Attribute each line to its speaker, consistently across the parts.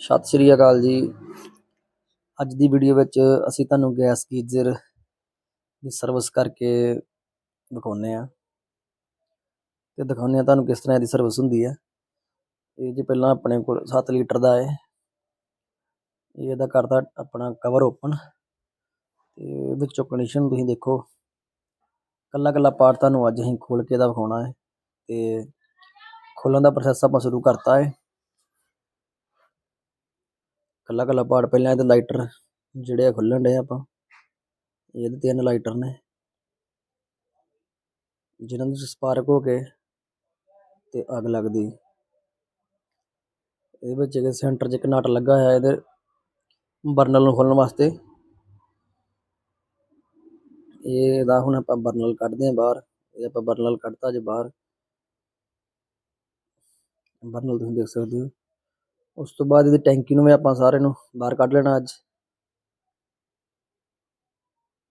Speaker 1: ਸਤਿ ਸ਼੍ਰੀ ਅਕਾਲ ਜੀ। ਅੱਜ ਦੀ ਵੀਡੀਓ ਵਿੱਚ ਅਸੀਂ ਤੁਹਾਨੂੰ ਗੈਸ ਗੀਜ਼ਰ ਦੀ ਸਰਵਿਸ ਕਰਕੇ ਦਿਖਾਉਂਦੇ ਆ ਤੇ ਦਿਖਾਉਂਦੇ ਆ ਤੁਹਾਨੂੰ ਕਿਸ ਤਰ੍ਹਾਂ ਇਹਦੀ ਸਰਵਿਸ ਹੁੰਦੀ ਹੈ। ਇਹ ਜੀ ਪਹਿਲਾਂ ਆਪਣੇ ਕੋਲ 7 ਲੀਟਰ ਦਾ ਹੈ। ਇਹ ਇਹਦਾ ਕਰਦਾ ਆਪਣਾ ਕਵਰ ਓਪਨ ਤੇ ਵਿੱਚੋਂ ਕੰਡੀਸ਼ਨ ਤੁਸੀਂ ਦੇਖੋ। ਕੱਲਾ ਕੱਲਾ ਪਾਰਟ ਤੁਹਾਨੂੰ ਅੱਜ ਅਸੀਂ ਖੋਲ ਕੇ ਦਾ ਵਿਖਾਉਣਾ ਹੈ। ਤੇ ਖੋਲਣ ਦਾ ਪ੍ਰੋਸੈਸ ਆਪਾਂ ਸ਼ੁਰੂ ਕਰਤਾ ਹੈ। ਕੱਲਾ ਕੱਲਾ ਪਾਰਟ ਪਹਿਲਾਂ ਇਹਦੇ ਲਾਈਟਰ ਜਿਹੜੇ ਆ ਖੁੱਲਣ ਡੇ ਆਪਾਂ। ਇਹਦੇ ਤਿੰਨ ਲਾਈਟਰ ਨੇ। ਜਿਹਨਾਂ ਨੂੰ ਸਪਾਰਕ ਹੋ ਕੇ ਤੇ ਅੱਗ ਲੱਗਦੀ। ਇਹਦੇ ਵਿੱਚ ਇੱਕ ਸੈਂਟਰ 'ਚ ਇੱਕ ਨਟ ਲੱਗਾ ਹੋਇਆ ਇਹਦੇ ਬਰਨਲ ਨੂੰ ਖੋਲਣ ਵਾਸਤੇ। ਇਹ ਇਹਦਾ ਹੁਣ ਆਪਾਂ ਬਰਨਲ ਕੱਢਦੇ ਹਾਂ ਬਾਹਰ। ਇਹ ਆਪਾਂ ਬਰਨਲ ਕੱਢਤਾ ਜੇ ਬਾਹਰ। ਬਰਨਲ ਤੁਸੀਂ ਦੇਖ ਸਕਦੇ ਹੋ। ਉਸ ਤੋਂ ਬਾਅਦ ਇਹਦੀ ਟੈਂਕੀ ਨੂੰ ਵੀ ਆਪਾਂ ਸਾਰੇ ਨੂੰ ਬਾਹਰ ਕੱਢ ਲੈਣਾ ਅੱਜ।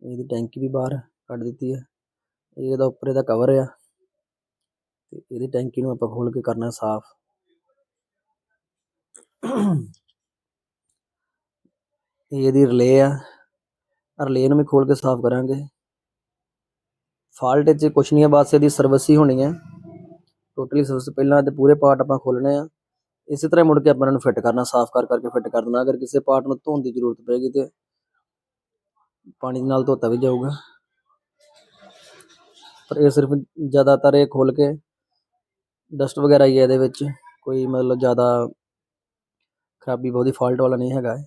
Speaker 1: ਇਹਦੀ ਟੈਂਕੀ ਵੀ ਬਾਹਰ ਕੱਢ ਦਿੱਤੀ ਹੈ ਇਹਦਾ ਉੱਪਰ ਇਹਦਾ ਕਵਰ ਆ। ਤੇ ਇਹਦੀ ਟੈਂਕੀ ਨੂੰ ਆਪਾਂ ਖੋਲ ਕੇ ਕਰਨਾ ਸਾਫ਼। ਇਹ ਇਹਦੀ ਰਿਲੇ ਆ। ਰਿਲੇ ਨੂੰ ਵੀ ਖੋਲ ਕੇ ਸਾਫ਼ ਕਰਾਂਗੇ। ਫਾਲਟ 'ਚ ਕੁਛ ਨਹੀਂ ਹੈ ਬਸ ਇਹਦੀ ਸਰਵਿਸ ਹੀ ਹੋਣੀ ਹੈ ਟੋਟਲੀ ਸਰਵਿਸ ਪਹਿਲਾਂ ਤੇ ਪੂਰੇ ਪਾਰਟ ਆਪਾਂ ਖੋਲਣੇ ਆ। ਇਸੇ ਤਰ੍ਹਾਂ ਮੁੜ ਕੇ ਆਪਾਂ ਇਹਨਾਂ ਨੂੰ ਫਿੱਟ ਕਰਨਾ, ਸਾਫ਼ ਕਰ ਕਰਕੇ ਫਿੱਟ ਕਰ ਦੇਣਾ। ਅਗਰ ਕਿਸੇ ਪਾਰਟ ਨੂੰ ਧੋਣ ਦੀ ਜ਼ਰੂਰਤ ਪਏਗੀ ਤੇ ਪਾਣੀ ਨਾਲ ਧੋਤਾ ਵੀ ਜਾਊਗਾ। ਪਰ ਇਹ ਸਿਰਫ ਜ਼ਿਆਦਾਤਰ ਇਹ ਖੋਲ ਕੇ ਡਸਟ ਵਗੈਰਾ ਹੀ ਹੈ ਇਹਦੇ ਵਿੱਚ। ਕੋਈ ਮਤਲਬ ਜ਼ਿਆਦਾ ਖਰਾਬੀ ਬਹੁਤੀ ਫਾਲਟ ਵਾਲਾ ਨਹੀਂ ਹੈਗਾ ਇਹ।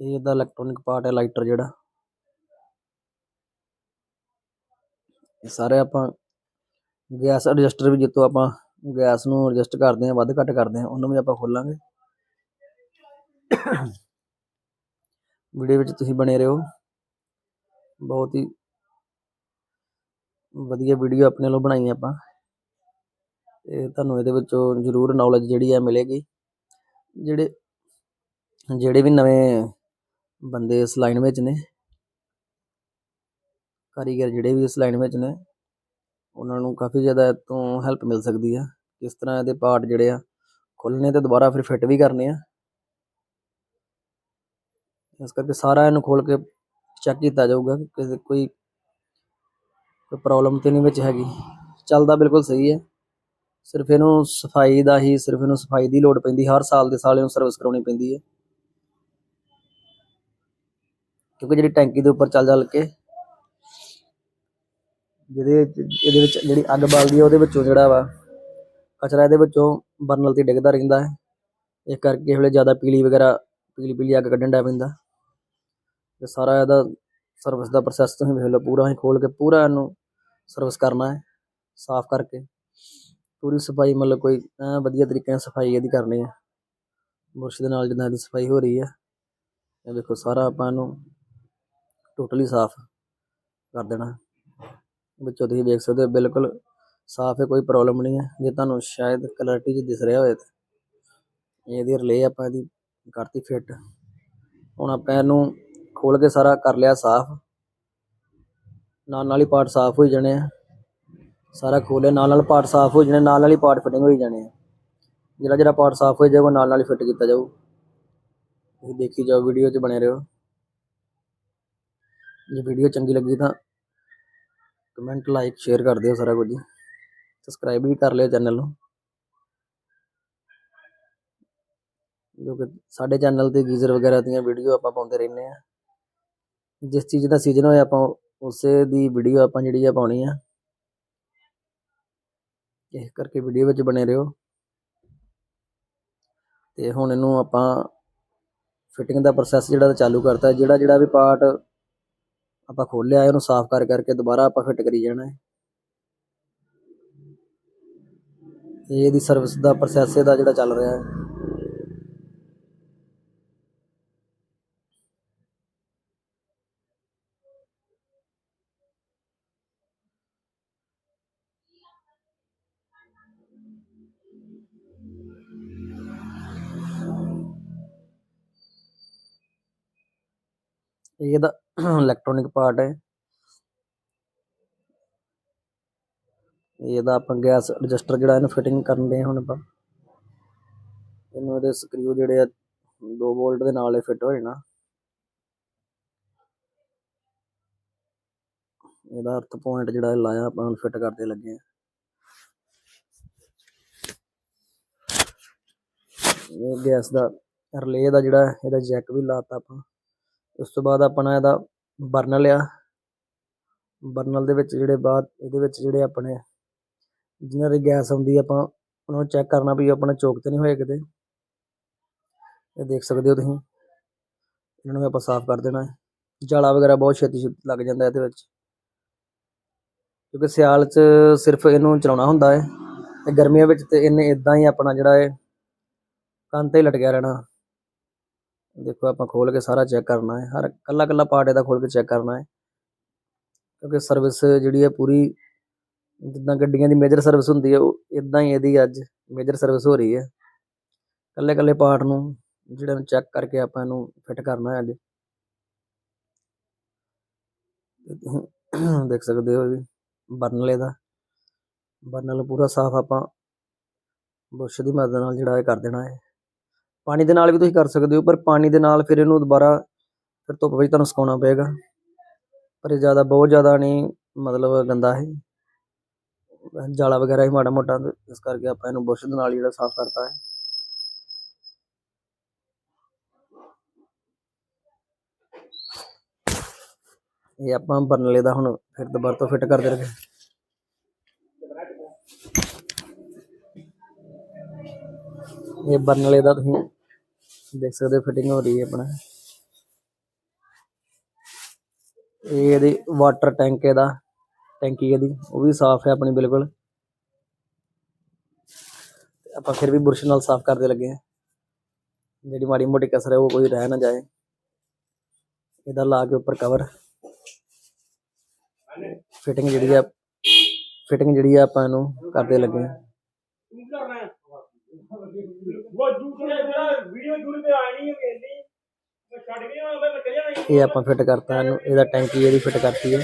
Speaker 1: ਇਹਦਾ ਇਲੈਕਟ੍ਰੋਨਿਕ ਪਾਰਟ ਹੈ ਲਾਈਟਰ ਜਿਹੜਾ। ਇਹ ਸਾਰੇ ਆਪਾਂ ਗੈਸ ਐਡਜਸਟਰ ਵੀ ਜਿੱਤੋਂ ਆਪਾਂ ਗੈਸ ਨੂੰ ਐਡਜਸਟ ਕਰਦੇ ਹਾਂ, ਵੱਧ ਘੱਟ ਕਰਦੇ ਹਾਂ, ਉਹਨੂੰ ਵੀ ਆਪਾਂ ਖੋਲਾਂਗੇ। ਵੀਡੀਓ ਵਿੱਚ ਤੁਸੀਂ ਬਣੇ ਰਹੋ। ਬਹੁਤ ਹੀ ਵਧੀਆ ਵੀਡੀਓ ਆਪਣੇ ਵੱਲੋਂ ਬਣਾਈ ਆਪਾਂ। ਤੇ ਤੁਹਾਨੂੰ ਇਹਦੇ ਵਿੱਚੋਂ ਜ਼ਰੂਰ ਨੌਲੇਜ ਜਿਹੜੀ ਹੈ ਮਿਲੇਗੀ। ਜਿਹੜੇ ਜਿਹੜੇ ਵੀ ਨਵੇਂ ਬੰਦੇ ਇਸ ਲਾਈਨ ਵਿੱਚ ਨੇ, ਕਾਰੀਗਰ ਜਿਹੜੇ ਵੀ ਇਸ ਲਾਈਨ ਵਿੱਚ ਨੇ ਉਹਨਾਂ ਨੂੰ ਕਾਫੀ ਜ਼ਿਆਦਾ ਇਹ ਤੋਂ ਹੈਲਪ ਮਿਲ ਸਕਦੀ ਆ। ਕਿਸ ਤਰ੍ਹਾਂ ਇਹਦੇ ਪਾਰਟ ਜਿਹੜੇ ਆ, ਖੋਲ੍ਹਣੇ ਤੇ ਦੁਬਾਰਾ ਫਿਰ ਫਿੱਟ ਵੀ ਕਰਨੇ ਆ। ਇਸ ਕਰਕੇ ਸਾਰਾ ਇਹਨੂੰ ਖੋਲ ਕੇ ਚੈੱਕ ਕੀਤਾ ਜਾਊਗਾ ਕਿ ਕਿਸੇ ਕੋਈ ਕੋਈ ਪ੍ਰੋਬਲਮ ਤੇ ਨਹੀਂ ਵਿੱਚ ਹੈਗੀ। ਚੱਲਦਾ ਬਿਲਕੁਲ ਸਹੀ ਹੈ। ਸਿਰਫ ਇਹਨੂੰ ਸਫ਼ਾਈ ਦਾ ਹੀ, ਸਿਰਫ ਇਹਨੂੰ ਸਫ਼ਾਈ ਦੀ ਲੋੜ ਪੈਂਦੀ, ਹਰ ਸਾਲ ਦੇ ਸਾਲ ਇਹਨੂੰ ਸਰਵਿਸ ਕਰਾਉਣੀ ਪੈਂਦੀ ਹੈ। ਕਿਉਂਕਿ ਜਿਹੜੀ ਟੈਂਕੀ ਦੇ ਉੱਪਰ ਚੱਲ ਚੱਲ ਕੇ ਜਿਹਦੇ ਵਿੱਚ, ਇਹਦੇ ਵਿੱਚ ਜਿਹੜੀ ਅੱਗ ਬਲਦੀ ਹੈ, ਉਹਦੇ ਵਿੱਚੋਂ ਜਿਹੜਾ ਵਾ ਕਚਰਾ ਇਹਦੇ ਵਿੱਚੋਂ ਬਰਨਲ ਤੇ ਡਿੱਗਦਾ ਰਹਿੰਦਾ ਹੈ। ਇਸ ਕਰਕੇ ਵੇਲੇ ਜ਼ਿਆਦਾ ਪੀਲੀ ਵਗੈਰਾ, ਪੀਲੀ ਪੀਲੀ ਅੱਗ ਕੱਢਣ ਡਿਆ ਪੈਂਦਾ। ਤੇ ਸਾਰਾ ਇਹਦਾ ਸਰਵਿਸ ਦਾ ਪ੍ਰੋਸੈਸ ਤੁਸੀਂ ਵੇਖ ਲਓ, ਪੂਰਾ ਹੀ ਖੋਲ ਕੇ ਪੂਰਾ ਇਹਨੂੰ ਸਰਵਿਸ ਕਰਨਾ ਹੈ, ਸਾਫ਼ ਕਰਕੇ। ਪੂਰੀ ਸਫ਼ਾਈ ਮਤਲਬ ਕੋਈ ਵਧੀਆ ਤਰੀਕੇ ਨਾਲ ਸਫ਼ਾਈ ਇਹਦੀ ਕਰਨੀ ਹੈ। ਬੁਰਸ਼ ਦੇ ਨਾਲ ਜਿੱਦਾਂ ਇਹਦੀ ਸਫ਼ਾਈ ਹੋ ਰਹੀ ਹੈ, ਇਹ ਦੇਖੋ ਸਾਰਾ ਆਪਾਂ ਇਹਨੂੰ ਟੋਟਲੀ ਸਾਫ਼ ਕਰ ਦੇਣਾ। ਵਿੱਚੋਂ ਤੁਸੀਂ ਵੇਖ ਸਕਦੇ ਹੋ, ਬਿਲਕੁਲ ਸਾਫ਼ ਹੈ, ਕੋਈ ਪ੍ਰੋਬਲਮ ਨਹੀਂ ਹੈ। ਜੇ ਤੁਹਾਨੂੰ ਸ਼ਾਇਦ ਕਲੈਰਿਟੀ 'ਚ ਦਿਸ ਰਿਹਾ ਹੋਵੇ ਤਾਂ ਇਹਦੀ ਰਿਲੇ ਆਪਾਂ ਇਹਦੀ ਕਰਤੀ ਫਿੱਟ ਹੁਣ ਆਪਾਂ ਇਹਨੂੰ ਖੋਲ ਕੇ ਸਾਰਾ ਕਰ ਲਿਆ ਸਾਫ਼। ਨਾਲ ਨਾਲ ਹੀ ਪਾਰਟ ਸਾਫ਼ ਹੋਈ ਜਾਣੇ ਆ। ਸਾਰਾ ਖੋਲਿਆ ਨਾਲ ਨਾਲ ਪਾਰਟ ਸਾਫ਼ ਹੋ ਜਾਣੇ ਨਾਲ ਨਾਲ ਹੀ ਪਾਰਟ ਫਿਟਿੰਗ ਹੋਈ ਜਾਣੇ ਆ। ਜਿਹੜਾ ਜਿਹੜਾ ਪਾਰਟ ਸਾਫ਼ ਹੋ ਜਾਊਗਾ ਨਾਲ ਨਾਲ ਹੀ ਫਿੱਟ ਕੀਤਾ ਜਾਊ। ਤੁਸੀਂ ਦੇਖੀ ਜਾਓ ਵੀਡੀਓ 'ਚ ਬਣੇ ਰਹੋ। ਜੇ ਵੀਡੀਓ ਚੰਗੀ ਲੱਗੀ ਤਾਂ ਕਮੈਂਟ ਲਾਈਕ ਸ਼ੇਅਰ ਕਰ ਦਿਓ ਸਾਰਾ ਕੁਝ ਸਬਸਕ੍ਰਾਈਬ ਵੀ ਕਰ ਲਿਓ ਚੈਨਲ ਨੂੰ। ਜੋ ਕਿ ਸਾਡੇ ਚੈਨਲ ਤੇ ਗੀਜ਼ਰ ਵਗੈਰਾ ਦੀਆਂ ਵੀਡੀਓ ਆਪਾਂ ਪਾਉਂਦੇ ਰਹਿੰਦੇ ਆ ਜਿਸ ਚੀਜ਼ ਦਾ ਸੀਜ਼ਨ ਹੋਇਆ ਆਪਾਂ, ਉਸੇ ਦੀ ਵੀਡੀਓ ਆਪਾਂ ਜਿਹੜੀ ਆ ਪਾਉਣੀ ਆ। ਇਸ ਕਰਕੇ ਵੀਡੀਓ ਵਿੱਚ ਬਣੇ ਰਹੋ। ਤੇ ਹੁਣ ਇਹਨੂੰ ਆਪਾਂ ਫਿਟਿੰਗ ਦਾ ਪ੍ਰੋਸੈਸ ਜਿਹੜਾ ਚਾਲੂ ਕਰਤਾ ਜਿਹੜਾ ਜਿਹੜਾ ਵੀ ਪਾਰਟ ਆਪਾਂ ਖੋਲਿਆ ਇਹਨੂੰ ਸਾਫ਼ ਕਰ ਕਰਕੇ ਦੁਬਾਰਾ ਆਪਾਂ ਫਿੱਟ ਕਰੀ ਜਾਣਾ ਹੈ। ਇਹ ਇਹਦੀ ਸਰਵਿਸ ਦਾ ਪ੍ਰੋਸੈਸ ਇਹਦਾ ਜਿਹੜਾ ਚੱਲ ਰਿਹਾ ਹੈ। ਇਹ ਇਹਦਾ ਇਲੈਕਟ੍ਰੋਨਿਕ ਪਾਰਟ ਹੈ। ਇਹਦਾ ਆਪਾਂ ਗੈਸ ਐਡਜਸਟਰ ਜਿਹੜਾ ਇਹਨੂੰ ਫਿਟਿੰਗ ਕਰਨ ਦੇ ਹੁਣ ਆਪਾਂ। ਇਹਨੂੰ ਇਹਦੇ ਸਕਰੂ ਜਿਹੜੇ ਆ 2 ਵੋਲਟ ਦੇ ਨਾਲ ਹੀ ਫਿੱਟ ਹੋ ਜਾਣਾ। ਇਹਦਾ ਅਰਥ ਪੁਆਇੰਟ ਜਿਹੜਾ ਲਾਇਆ ਆਪਾਂ ਹੁਣ ਫਿੱਟ ਕਰਦੇ ਲੱਗੇ ਆ ਇਹ ਗੈਸ ਦਾ ਰਿਲੇ ਦਾ ਜਿਹੜਾ ਇਹਦਾ ਜੈਕ ਵੀ ਲਾਤਾ ਆਪਾਂ। ਉਸ ਤੋਂ ਬਾਅਦ ਆਪਣਾ ਇਹਦਾ ਬਰਨਲ ਆ। ਬਰਨਲ ਦੇ ਵਿੱਚ ਜਿਹੜੇ ਬਾਅਦ ਇਹਦੇ ਵਿੱਚ ਜਿਹੜੇ ਆਪਣੇ ਜਿਨ੍ਹਾਂ ਦੀ ਗੈਸ ਆਉਂਦੀ ਆਪਾਂ ਉਹਨਾਂ ਨੂੰ ਚੈੱਕ ਕਰਨਾ ਵੀ ਆਪਣਾ ਚੋਕ ਤੇ ਨਹੀਂ ਹੋਏ ਕਿਤੇ। ਇਹ ਦੇਖ ਸਕਦੇ ਹੋ ਤੁਸੀਂ। ਇਹਨਾਂ ਨੂੰ ਆਪਾਂ ਸਾਫ਼ ਕਰ ਦੇਣਾ। ਹੈ ਜਾਲਾ ਵਗੈਰਾ ਬਹੁਤ ਛੇਤੀ ਛੇਤੀ ਲੱਗ ਜਾਂਦਾ ਇਹਦੇ ਵਿੱਚ। ਕਿਉਂਕਿ ਸਿਆਲ 'ਚ ਸਿਰਫ ਇਹਨੂੰ ਚਲਾਉਣਾ ਹੁੰਦਾ ਹੈ। ਤੇ ਗਰਮੀਆਂ ਵਿੱਚ ਤੇ ਇਹਨੇ ਇਦਾਂ ਹੀ ਆਪਣਾ ਜਿਹੜਾ ਹੈ ਕੰਨ ਤੇ ਲਟਕਿਆ ਰਹਿਣਾ। ਦੇਖੋ ਆਪਾਂ ਖੋਲ ਕੇ ਸਾਰਾ ਚੈੱਕ ਕਰਨਾ ਹੈ, ਹਰ ਕੱਲਾ ਕੱਲਾ ਪਾਰਟ ਇਹਦਾ ਖੋਲ ਕੇ ਚੈੱਕ ਕਰਨਾ ਹੈ। ਕਿਉਂਕਿ ਸਰਵਿਸ ਜਿਹੜੀ ਹੈ ਪੂਰੀ, ਜਿੱਦਾਂ ਗੱਡੀਆਂ ਦੀ ਮੇਜਰ ਸਰਵਿਸ ਹੁੰਦੀ ਹੈ, ਉਹ ਇਦਾਂ ਹੀ ਇਹਦੀ ਅੱਜ ਮੇਜਰ ਸਰਵਿਸ ਹੋ ਰਹੀ ਹੈ। ਕੱਲੇ ਕੱਲੇ ਪਾਰਟ ਨੂੰ ਜਿਹੜਾ ਨੂੰ ਚੈੱਕ ਕਰਕੇ ਆਪਾਂ ਇਹਨੂੰ ਫਿੱਟ ਕਰਨਾ ਹੈ ਅੱਜ। ਦੇਖ ਸਕਦੇ ਹੋ ਵੀ ਬਰਨਲ ਇਹਦਾ ਬਰਨਲ ਪੂਰਾ ਸਾਫ਼ ਆਪਾਂ ਬੁਰਸ਼ ਦੀ ਮਦਦ ਨਾਲ ਜਿਹੜਾ ਇਹ ਕਰ ਦੇਣਾ ਹੈ। ਪਾਣੀ ਦੇ ਨਾਲ ਵੀ ਤੁਸੀਂ ਕਰ ਸਕਦੇ ਹੋ, ਪਰ ਪਾਣੀ ਦੇ ਨਾਲ ਫਿਰ ਇਹਨੂੰ ਦੁਬਾਰਾ ਫਿਰ ਧੁੱਪ ਵਿੱਚ ਤੁਹਾਨੂੰ ਸੁਕਾਉਣਾ ਪਏਗਾ। ਪਰ ਇਹ ਜ਼ਿਆਦਾ, ਬਹੁਤ ਜ਼ਿਆਦਾ ਨਹੀਂ, ਮਤਲਬ ਗੰਦਾ ਹੈ। ਜਾਲਾ ਵਗੈਰਾ ਹੀ ਮਾੜਾ ਮੋਟਾ, ਇਸ ਕਰਕੇ ਆਪਾਂ ਇਹਨੂੰ ਬੁਰਸ਼ ਦੇ ਨਾਲ ਹੀ ਜਿਹੜਾ ਸਾਫ਼ ਕਰਤਾ ਹੈ। ਇਹ ਆਪਾਂ ਬਰਨਲੇ ਦਾ ਹੁਣ ਫਿਰ ਦੁਬਾਰਾ ਤੋਂ ਫਿੱਟ ਕਰਦੇ ਰਹੇ ਇਹ ਬਰਨਲੇ ਦਾ ਤੁਸੀਂ ਦੇਖ ਸਕਦੇ ਹੋ ਫਿਟਿੰਗ ਹੋ ਰਹੀ ਹੈ ਆਪਣਾ। ਇਹ ਇਹਦੀ ਵਾਟਰ ਟੈਂਕ ਇਹਦਾ ਟੈਂਕੀ ਇਹਦੀ, ਉਹ ਵੀ ਸਾਫ਼ ਹੈ ਆਪਣੀ ਬਿਲਕੁਲ। ਆਪਾਂ ਫਿਰ ਵੀ ਬੁਰਸ਼ ਨਾਲ ਸਾਫ਼ ਕਰਦੇ ਲੱਗੇ ਹਾਂ। ਜਿਹੜੀ ਮਾੜੀ ਮੋਟੀ ਕਸਰ ਹੈ ਉਹ ਕੋਈ ਰਹਿ ਨਾ ਜਾਏ। ਇਹਦਾ ਲਾ ਕੇ ਉੱਪਰ ਕਵਰ ਫਿਟਿੰਗ ਜਿਹੜੀ ਆ ਫਿਟਿੰਗ ਜਿਹੜੀ ਆ ਆਪਾਂ ਇਹਨੂੰ ਕਰਦੇ ਲੱਗੇ ਇਹ ਆਪਾਂ ਫਿੱਟ ਕਰਤਾ ਇਹਨੂੰ ਇਹਦਾ ਟੈਂਕੀ ਇਹਦੀ ਫਿੱਟ ਕਰਤੀ ਹੈ।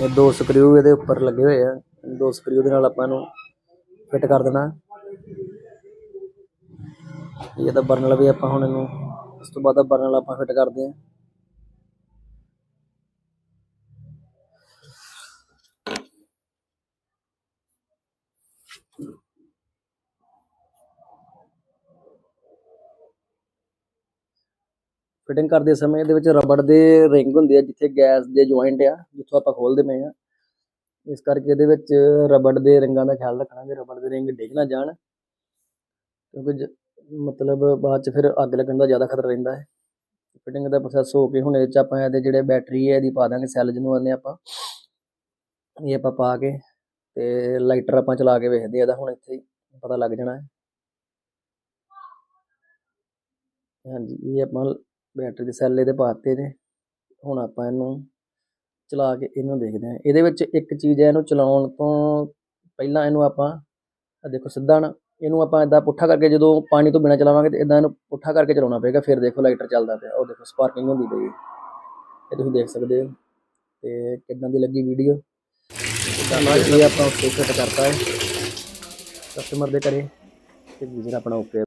Speaker 1: ਇਹ ਦੋ ਸਕਰੂ ਇਹਦੇ ਉੱਪਰ ਲੱਗੇ ਹੋਏ ਆ। ਦੋ ਸਕਰੂ ਦੇ ਨਾਲ ਆਪਾਂ ਇਹਨੂੰ ਫਿੱਟ ਕਰ ਦੇਣਾ। ਇਹ ਤਾਂ ਬਰਨਲ ਵੀ ਆਪਾਂ ਹੁਣ ਇਹਨੂੰ। ਉਸ ਤੋਂ ਬਾਅਦ ਬਰਨਲ ਆਪਾਂ ਫਿੱਟ ਕਰਦੇ ਆ ਫਿਟਿੰਗ ਕਰਦੇ ਸਮੇਂ ਇਹਦੇ ਵਿੱਚ ਰਬੜ ਦੇ ਰਿੰਗ ਹੁੰਦੇ ਆ, ਜਿੱਥੇ ਗੈਸ ਦੇ ਜੁਆਇੰਟ ਆ, ਜਿੱਥੋਂ ਆਪਾਂ ਖੋਲਦੇ ਪਏ ਆ ਇਸ ਕਰਕੇ ਇਹਦੇ ਵਿੱਚ ਰਬੜ ਦੇ ਰਿੰਗਾਂ ਦਾ ਖਿਆਲ ਰੱਖਣਾ ਕਿ ਰਬੜ ਦੇ ਰਿੰਗ ਡਿੱਗ ਨਾ ਜਾਣ। ਕਿਉਂਕਿ ਮਤਲਬ ਬਾਅਦ ਚ ਫਿਰ ਅੱਗ ਲੱਗਣ ਦਾ ਜ਼ਿਆਦਾ ਖਤਰਾ ਰਹਿੰਦਾ ਹੈ। ਫਿਟਿੰਗ ਦਾ ਪ੍ਰੋਸੈਸ ਹੋ ਕੇ ਹੁਣ ਇਹ ਚ ਆਪਾਂ ਇਹਦੇ ਜਿਹੜੇ ਬੈਟਰੀ ਹੈ ਇਹਦੀ ਪਾ ਦਾਂਗੇ ਸੈੱਲ ਜਿਹਨੂੰ ਆਨੇ ਆਪਾਂ। ਇਹ ਆਪਾਂ ਪਾ ਕੇ ਤੇ ਲਾਈਟਰ ਆਪਾਂ ਚਲਾ ਕੇ ਵੇਖਦੇ ਆ ਇਹਦਾ ਹੁਣ ਇੱਥੇ ਪਤਾ ਲੱਗ ਜਾਣਾ ਹੈ। ਹਾਂਜੀ, ਇਹ ਆਪਾਂ ਬੈਟਰੀ ਦੇ ਸੈੱਲ ਇਹਦੇ ਪਾਤੇ ਨੇ। ਹੁਣ ਆਪਾਂ ਇਹਨੂੰ ਚਲਾ ਕੇ ਇਹਨੂੰ ਦੇਖਦੇ ਹਾਂ। ਇਹਦੇ ਵਿੱਚ ਇੱਕ ਚੀਜ਼ ਹੈ ਇਹਨੂੰ ਚਲਾਉਣ ਤੋਂ ਪਹਿਲਾਂ ਇਹਨੂੰ ਆਪਾਂ ਆਹ ਦੇਖੋ ਸਿੱਧਾ ਨਾ, ਇਹਨੂੰ ਆਪਾਂ ਇਦਾਂ ਪੁੱਠਾ ਕਰਕੇ ਜਦੋਂ ਪਾਣੀ ਤੋਂ ਬਿਨਾਂ ਚਲਾਵਾਂਗੇ ਤੇ ਇਦਾਂ ਇਹਨੂੰ ਪੁੱਠਾ ਕਰਕੇ ਚਲਾਉਣਾ ਪਏਗਾ, ਫਿਰ ਦੇਖੋ ਲਾਈਟਰ ਚੱਲਦਾ ਪਿਆ, ਉਹ ਦੇਖੋ ਸਪਾਰਕਿੰਗ ਹੁੰਦੀ ਪਈ ਇਹ ਤੁਸੀਂ ਦੇਖ ਸਕਦੇ ਹੋ, ਤੇ ਕਿੱਦਾਂ ਦੀ ਲੱਗੀ ਵੀਡੀਓ ਇਹ ਆਪਾਂ ਉੱਤੇ ਫਿੱਟ ਕਰਤਾ ਹੈ। ਕਸਟਮਰ ਦੇ ਘਰੇ, ਤੇ ਵੀਜ਼ਰ ਆਪਣਾ ਓਕੇ